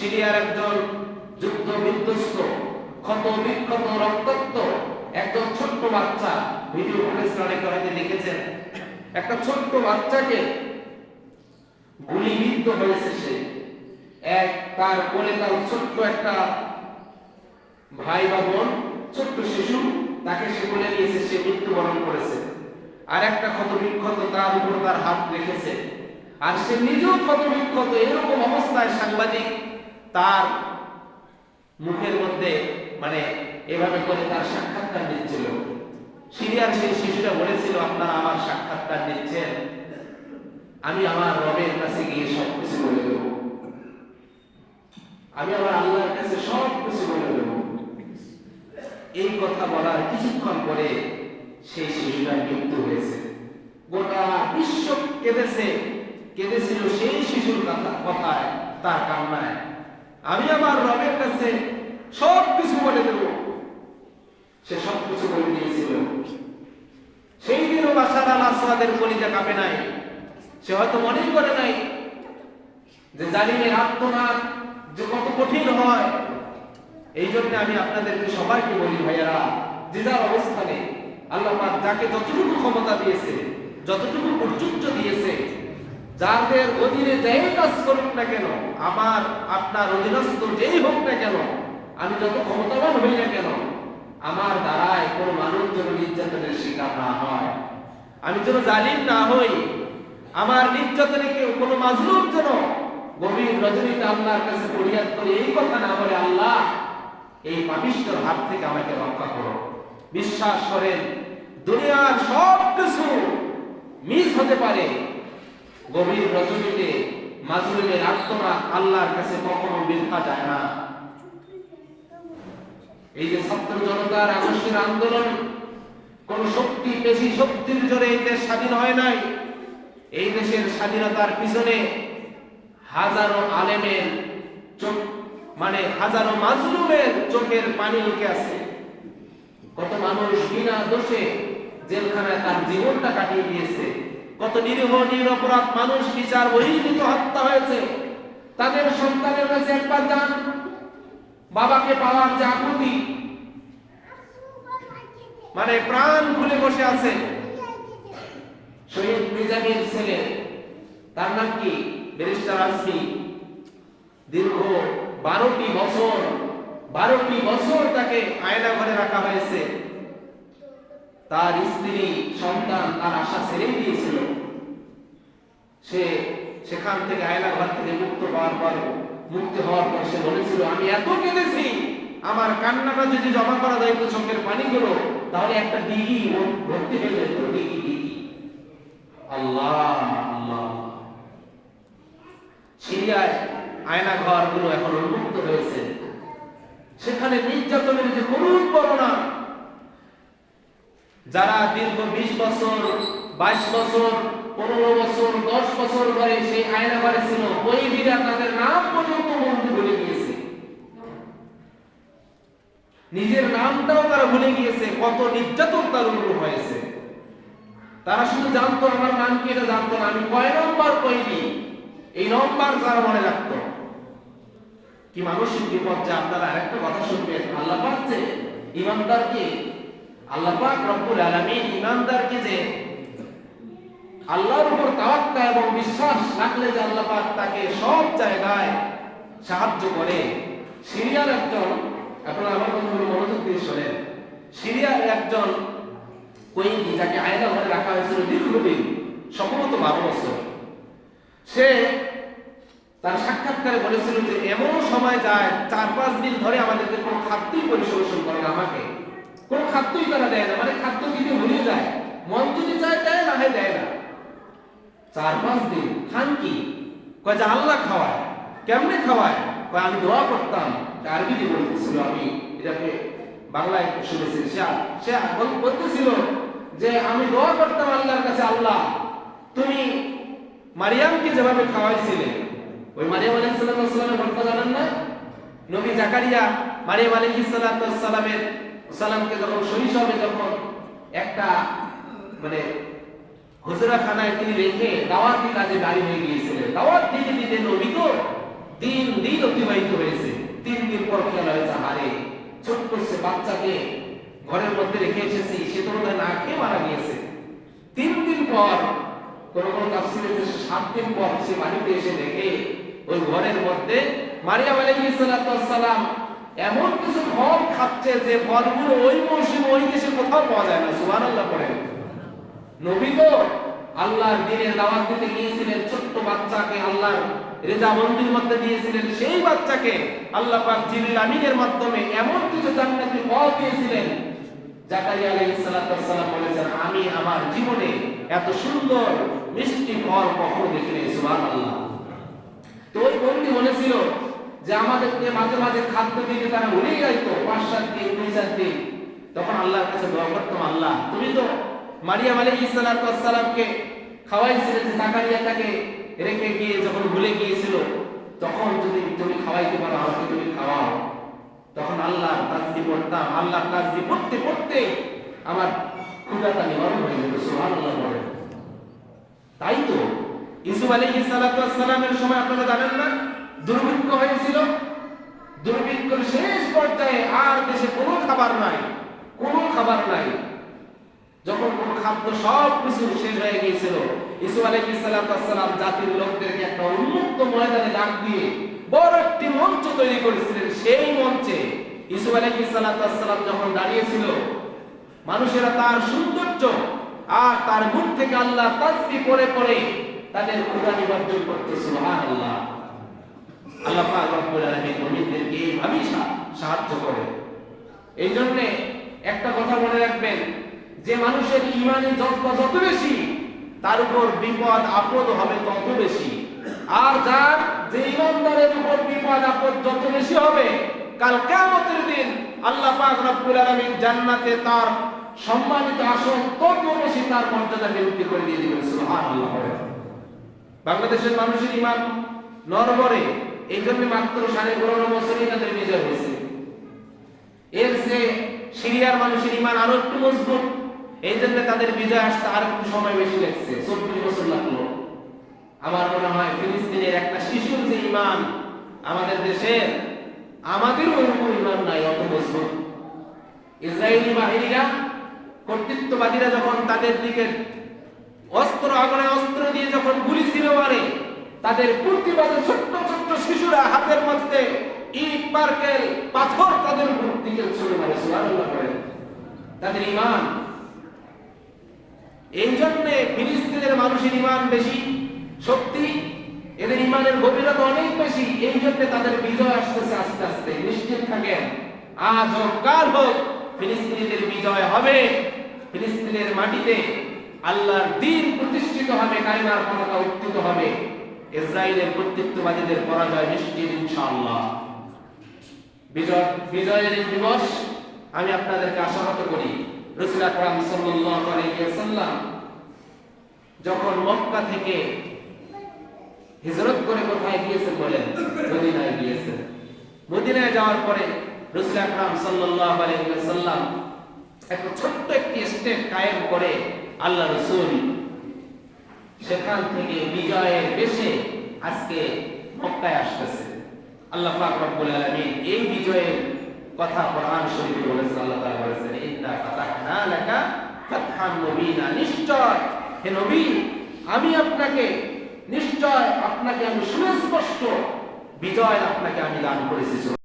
সিরিয়ার একজন যুদ্ধ বিধ্বস্ত ক্ষত বিক্ষত রক্তাক্ত একজন ছোট্ট বাচ্চা ভিডিও ফুটেজ হয়তো দেখেছেন একটা ছোট্ট বাচ্চাকে গুলিবিদ্ধ হয়েছে সে। এক, তার কোলে তার ছোট্ট একটা ভাই বা বোন, ছোট্ট শিশু, তাকে সে কোলে নিয়েছে সে মৃত্যুবরণ করেছে। আর একটা ক্ষত বিক্ষত তার উপর তার হাত রেখেছে। আর সে নিজেও ক্ষত বিক্ষত এরকম অবস্থায় সাংবাদিক তার মুখের মধ্যে মানে এভাবে করে তার সাক্ষাৎকার দিচ্ছিল সিরিয়ার সেই শিশুটা বলেছিল, আপনারা আমার সাক্ষাৎকার দিচ্ছেন আমি আমার রবের কাছে গিয়ে সব কিছু বলে দেবো। আমি আমার আল্লাহর কাছে সব কিছু বলে দেবো। এই কথা বলার কিছুক্ষণ পরে সেই শিশুটার মৃত্যু হয়েছে। গোটা বিশ্ব কেঁদেছে। কেঁদেছিল সেই শিশুর কথা কথায়, তার কান্নায়। আমি আমার রবের কাছে সব কিছু বলে দেব। সে সব কিছু বলে দিয়েছিল। সেই দিনও বাসার আল আসাদের কলিজা কাঁপে নাই। সে হয়তো মনেই করে নাই যে জালিমের আত্মনাদ যে কত কঠিন হয়। এই জন্য আমি আপনাদেরকে সবাইকে বলি, ভাইয়ারা, যে যার অবস্থানে আল্লাহ যাকে যতটুকু ক্ষমতা দিয়েছে, যতটুকু পর্যন্ত দিয়েছে যাদের অধীনে যেই কাজ করুক না কেন, আমার, আপনার অধীনস্থ যেই হোক না কেন, আমি যত ক্ষমতাবান হই না কেন, আমার দ্বারায় কোনো মানুষ যেন নির্যাতনের শিকার না হয়। আমি যেন জালিম না হই, আমার নির্যাতনে কেউ কোনো মাজলুম যেন গভীর রজনীতে আল্লাহর কাছে ফরিয়াদ করে এই কথা না বলে, আল্লাহ, এই পাপিষ্ঠর হাত থেকে আমাকে রক্ষা করো। বিশ্বাস করেন, দুনিয়ার সব কিছু মিস হতে পারে। গভীর রজনীতে মাজলুমের আত্মনাদ আল্লাহর কাছে কখনো বৃথা যায় না। এই যে ছাত্র জনতার আগস্টের আন্দোলন, কোন শক্তি বেশি শক্তির জোরে এই দেশ স্বাধীন হয় নাই। এই দেশের স্বাধীনতার পিছনে হাজারো আলেমের চোখ মানে হাজারো মাজলুমের চোখের পানি লুকে আছে। কত মানুষ বিনা দোষে জেলখানায় তার জীবনটা কাটিয়ে দিয়েছে। কত নিরীহ, নিরপরাধ মানুষ বিচার বহির্ভূত হত্যা হয়েছে। তাদের সন্তানের কাছে একবার যান। বাবাকে পাওয়ার যে আকুতি মানে প্রাণ খুলে বসে আছে। শহীদ নিজামীর ছেলে, তার নাম কি? ব্যারিস্টার আজমি। দীর্ঘ বারোটি বছর বারোটি বছর তাকে আয়না ঘরে রাখা হয়েছে। তার স্ত্রী, সন্তান, তার আশা ছেড়েই দিয়েছিল। সে সেখান থেকে আয়না ঘর থেকে মুক্ত পাওয়ার পর, মুক্তি হওয়ার পর সে বলেছিল, আমি এত কেঁদেছি, আমার কান্নাটা যদি জমা করা যায় চোখের পানিগুলো, তাহলে একটা ডিগি ভর্তি হয়ে যেত ডিগি ডিগি। আল্লাহ আল্লাহ। সিরিয়ায় আয়না ঘরগুলো এখন উন্মুক্ত হয়েছে। সেখানে নির্যাতনের যে করুণ বর্ণনা যারা দীর্ঘ বিশ বছর, বাইশ বছর, পনেরো বছর, দশ বছর ধরে সেই আয়না ঘরে ছিল বইবিরা তাদের নাম পর্যন্ত বন্ধু ভুলে গিয়েছে নিজের নামটাও তারা ভুলে গিয়েছে, কত নির্যাতন তার উপর হয়েছে। তারা শুধু জানতো, আমার নাম কি এটা জানতো না, আমি কয় নম্বর কইনি? এই নম্বর তারা মনে রাখতো। কি মানসিক যে আপনারা আরেকটা কথা শুনবেন, আল্লাহ পাচ্ছে ইমানদারকে আল্লাহ পাক রব্বুল আলামিন ইমানদারকে যে আল্লাহর উপর তাওয়াক্কা এবং বিশ্বাস রাখলে যে আল্লাহ পাক তাকে সব জায়গায় সাহায্য করে, সিরিয়ার একজন, আপনারা আমার কথাগুলো মনোযোগ দিয়ে শোনেন। সিরিয়ার একজন কয়েদি যাকে আয়না ঘরে রাখা হয়েছিল দীর্ঘদিন, সম্ভবত বারো বছর। সে তার সাক্ষাৎকারে বলেছিল যে এমন সময় যায়, চার পাঁচ দিন ধরে আমাদেরকে কোনো খাদ্যই পরিশোষণ করে না আমাকে। কোনো খাদ্যই তারা দেয় না মানে খাদ্য দিতে ভুলে যায়, মন যদি চায় দেয় না হয় দেয় না। চার পাঁচ দিন, খান কি? কয় যে আল্লাহ খাওয়ায়। কেমনে খাওয়ায়? কয় আমি দোয়া করতাম। আরবিতে বলতেছিল আমি, এটাকে বাংলায় শুনেছি সে সে বল- বলতেছিল যে আমি দোয়া করতাম আল্লাহর কাছে, আল্লাহ, তুমি মারিয়ামকে যেভাবে খাওয়াইছিলে, ওই মারিয়াম আলাইহিস সালামের গল্প জানেন না? নবী জাকারিয়া মারিয়াম আলাইহিস সালামের সালামকে যখন শৈশবে যখন একটা মানে হুজরাখানায় তিনি রেখে দাওয়াতি কাজে দাঁড়িয়ে হয়ে গিয়েছিলেন। দাওয়াত দিতে দিতে নবী তো দিন দিন অতিবাহিত হয়েছে। তিন দিন পর খেয়াল হয়েছে, হারে, ছোট্ট সে বাচ্চাকে ঘরের মধ্যে রেখে এসেছি, সে তো না খেয়ে মারা গিয়েছে। তিন দিন পর, কোন কোন তাফসিরে সাত দিন পর সে বাড়িতে এসে দেখে ওই ঘরের মধ্যে মারিয়াম আলাইহিস সালাম এমন কিছু ফল খাচ্ছে যে ফলগুলো ওই মৌসুমে ওই দেশে কোথাও পাওয়া যায় না, সুবহানাল্লাহ পড়েন নবী তো আল্লাহর দিনের দাওয়াত দিতে গিয়েছিলেন, ছোট্ট বাচ্চাকে আল্লাহর মধ্যে দিয়েছিলেন, সেই বাচ্চাকে আল্লাহ পাক মাধ্যমে এমন কিছু জান্নাতি ফল দিয়েছিলেন। জাকারিয়া আলাইহিস সালাতু বলেছেন, আমি আমার জীবনে এত সুন্দর মিষ্টি ফল কখনো দেখিনি, সুবহানাল্লাহ। তো ওই বন্ধু বলেছিল যে আমাদেরকে মাঝে মাঝে খাদ্য দিতে তারা ভুলেই যাইতো পাঁচ, সাত দিন, দুই, চার দিন। তখন আল্লাহর কাছে দোয়া করতাম, আল্লাহ, তুমি তো মারিয়াম আলাইহিস সালাতু ওয়াসসালামকে খাওয়াইছিলে যে জাকারিয়া তাকে রেখে গিয়ে যখন ভুলে গিয়েছিল, তখন যদি তুমি খাওয়াইতে পারো, আমাকে তুমি খাওয়াও। তখন আল্লাহ তাসবিহ পড়তাম আল্লাহ তাসবিহ পড়তে পড়তে আমার ক্ষুধাটা নিবারণ হয়ে যেত, সুবহানাল্লাহ বলে। তাই তো ইসুফ আলাইহিস সালাতু ওয়াসসালামের সময় আপনারা জানেন না? দুর্ভিক্ষ হয়েছিল। দুর্ভিক্ষের শেষ পর্যায়ে আর দেশে কোনো খাবার নাই, কোনো খাবার নাই। যখন কোন খাদ্য সব কিছু শেষ হয়ে গিয়েছিল, ইসু জাতির লোকদেরকে একটা উন্মুক্ত ময়দানে ডাক দিয়ে বড় একটি মঞ্চ তৈরি করেছিলেন। সেই মঞ্চে ইসু যখন দাঁড়িয়েছিল, মানুষেরা তার সৌন্দর্য আর তার মুখ থেকে আল্লাহ তাসবিহ পড়ে পড়ে তাদের ক্ষুধা নিবর্জন করতে সুবহানাল্লাহ। আল্লাহ রব্বুল আলামিন মুমিনদেরকে এইভাবেই সাহায্য করে। এই জন্য একটা কথা মনে রাখবেন, যে মানুষের ইমানে যত যত বেশি, তার উপর বিপদ, আপদ হবে তত বেশি। আর যার যে ইমানদারের উপর বিপদ, আপদ যত বেশি হবে, কাল কিয়ামতের দিন আল্লাহ পাক রব্বুল আলামিন জান্নাতে তার সম্মানিত আসন তত বেশি তার মর্যাদা বৃদ্ধি করে দিয়ে দিবেন। সুবহানাল্লাহ। বাংলাদেশের মানুষের ইমান নরবরে এই জন্য মাত্র সাড়ে পনেরো বছরই তাদের বিজয় হয়েছে। এর যে সিরিয়ার মানুষের ইমান আরও একটু মজবুত, এই জন্য তাদের বিজয় আসতে আর একটু সময় বেশি লাগছে। চব্বিশ বছর লাগল। আমার মনে হয় ফিলিস্তিনের একটা শিশুর যে ইমান আমাদের দেশের আমাদেরও ওরকম ইমান নাই, অত মজবুত। ইসরায়েলি বাহিনীরা, কর্তৃত্ববাদীরা যখন তাদের দিকে অস্ত্র, আগুনে অস্ত্র দিয়ে যখন গুলি ছিল মারে তাদের প্রতিবাদে ছোট্ট ছোট্ট শিশুরা হাতের মধ্যে ইট পার্কেল পাথর তাদের উপর দিকে ছুড়ে মারে তাদের ইমান এই জন্যে ফিলিস্তিনের মানুষের ইমান বেশি। শক্তি এদের ইমানের গভীরতা অনেক বেশি। এই জন্য তাদের বিজয় আসতেছে আস্তে আস্তে। নিশ্চিত থাকেন। আজ হোক, কাল হোক, ফিলিস্তিনিদের বিজয় হবে। ফিলিস্তিনের মাটিতে আল্লাহর দিন প্রতিষ্ঠিত হবে কায়মার ক্ষমতা উত্থিত হবে। ইসরায়েলের কর্তৃত্ববাদীদের পরাজয় নিশ্চিত ইনশাআল্লাহ। বিজয়, বিজয়ের দিবস আমি আপনাদেরকে আশাহত করি। রসুল আকরাম সাল্লাল্লাহু আলাইহি ওয়াসাল্লাম যখন মক্কা থেকে হিজরত করে কোথায় গিয়েছেন বলেন? মদিনায় গিয়েছেন। মদিনায় যাওয়ার পরে রসুল আকরাম সাল্লাল্লাহু আলাইহি ওয়াসাল্লাম একটা ছোট্ট একটি স্টেট কায়েম করে আল্লাহ রসুল সেখান থেকে বিজয়ের বেশে আজকে মক্কায় আসতেছে। আল্লাহ পাক রব্বুল আলামিন এই বিজয়ের কথা কোরআন শরীফে বলেছেন, আল্লাহ তাআলা বলেছেন, ইন্না ফাতাহনা লাকা ফাতহান মুবিনা। নিশ্চয়, হে নবী, আমি আপনাকে, নিশ্চয় আপনাকে আমি সুস্পষ্ট বিজয় আপনাকে আমি দান করেছি।